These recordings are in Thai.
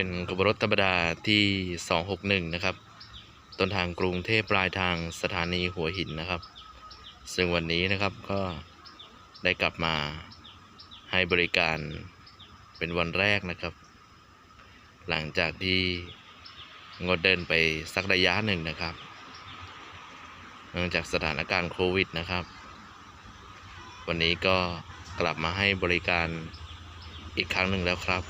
เป็นขบวนรถธรรมดาที่ 261 นะครับ ต้นทางกรุงเทพปลายทางสถานีหัวหินนะครับ ซึ่งวันนี้นะครับก็ได้กลับมาให้บริการเป็นวันแรกนะครับ หลังจากที่งดเดินไปสักระยะหนึ่งนะครับ เนื่องจากสถานการณ์โควิดนะครับ วันนี้ก็กลับมาให้บริการอีกครั้งหนึ่งแล้วครับ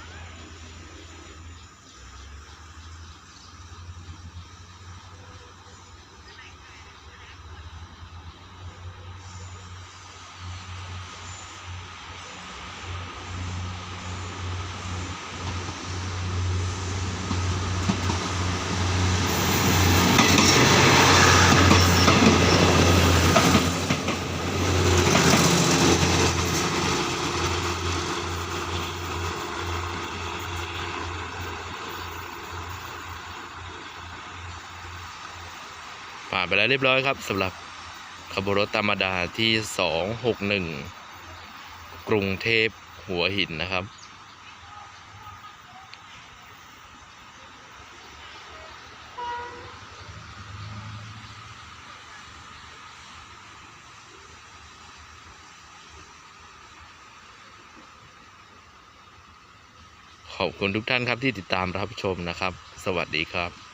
ผ่านไปแล้วเรียบร้อยครับสำหรับขบวนรถธรรมดาที่ 261 กรุงเทพหัวหินนะครับ ขอบคุณทุกท่านครับที่ติดตามรับชมนะครับ สวัสดีครับ